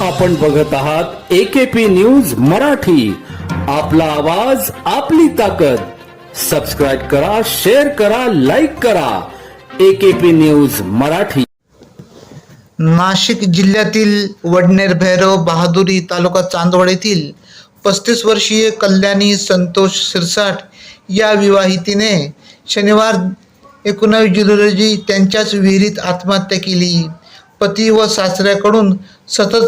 आपण बघत आहात एकेपी न्यूज मराठी. आपला आवाज आपली ताकद. सबस्क्राईब करा शेअर करा लाईक करा. AKP news Marathi. नाशिक जिल्ह्यातील वडनेर भैरव बहादुरी तालुका चांदवड येथील पस्तीस वर्षीय कल्याणी संतोष सिरसाट या विवाहितीने शनिवार एकोणावीस जुलै रोजी त्यांच्याच विहिरीत आत्महत्या केली. पती व सासऱ्याकडून सतत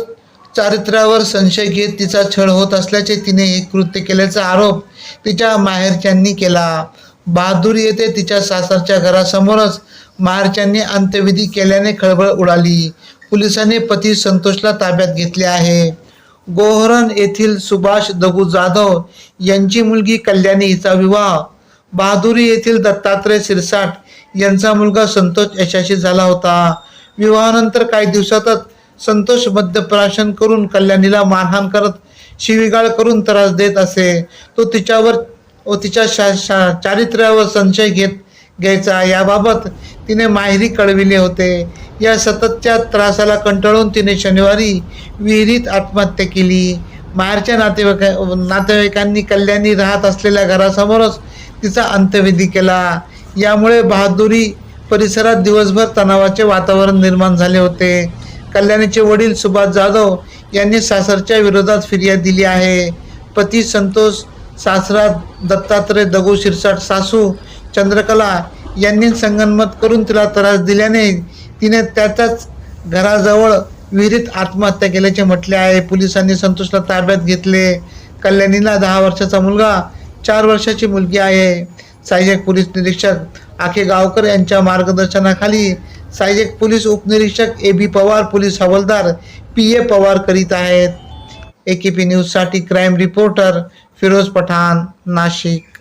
चारित्र्यावर संशय घेत तिचा छळ होत असल्याचे तिने हे कृत्य केल्याचा आरोप तिच्या माहेरच्यांनी केला. बहादुरी येथे तिच्या सासरच्या घरासमोरच माहेरच्यांनी अंत्यविधी केल्याने खळबळ उडाली. पोलिसांनी पती संतोषला ताब्यात घेतले आहे. गोहरण येथील सुभाष दगू जाधव यांची मुलगी कल्याणी हिचा विवाह. बहादुरी येथील दत्तात्रय सिरसाट यांचा मुलगा संतोष यशस्वी झाला होता. विवाहानंतर काही दिवसातच संतोष मद्यप्राशन करून कल्याणीला मारहाण करत शिवीगाळ करून त्रास देत असे. तो तिच्यावर व तिच्या शा शा चारित्र्यावर संशय घेत घ्यायचा. याबाबत तिने माहेरी कळविले होते. या सततच्या त्रासाला कंटाळून तिने शनिवारी विहिरीत आत्महत्या केली. माहेरच्या नातेवाईका नातेवाईकांनी कल्याणी राहत असलेल्या घरासमोरच तिचा अंत्यविधी केला. यामुळे बहादुरी परिसरात दिवसभर तणावाचे वातावरण निर्माण झाले होते. कल्याणीचे वडील सुभाष जाधव यांनी सासरच्या विरोधात फिर्याद दिली आहे. पती संतोष सासरा दत्तात्रय दगू शिरसाट सासू चंद्रकला यांनी संगनमत करून तिला त्रास दिल्याने तिने त्याच्याच घराजवळ विहिरीत आत्महत्या केल्याचे म्हटले आहे. पोलिसांनी संतोषला ताब्यात घेतले. कल्याणीला दहा वर्षाचा मुलगा चार वर्षाची मुलगी आहे. सहाय्यक पोलीस निरीक्षक आखे गावकर यांच्या मार्गदर्शनाखाली सहाय्यक पोलीस उपनिरीक्षक ए बी पवार पोलीस हवालदार पी ए पवार करीत आहेत. ए के पी न्यूजसाठी क्राईम रिपोर्टर फिरोज पठाण नाशिक.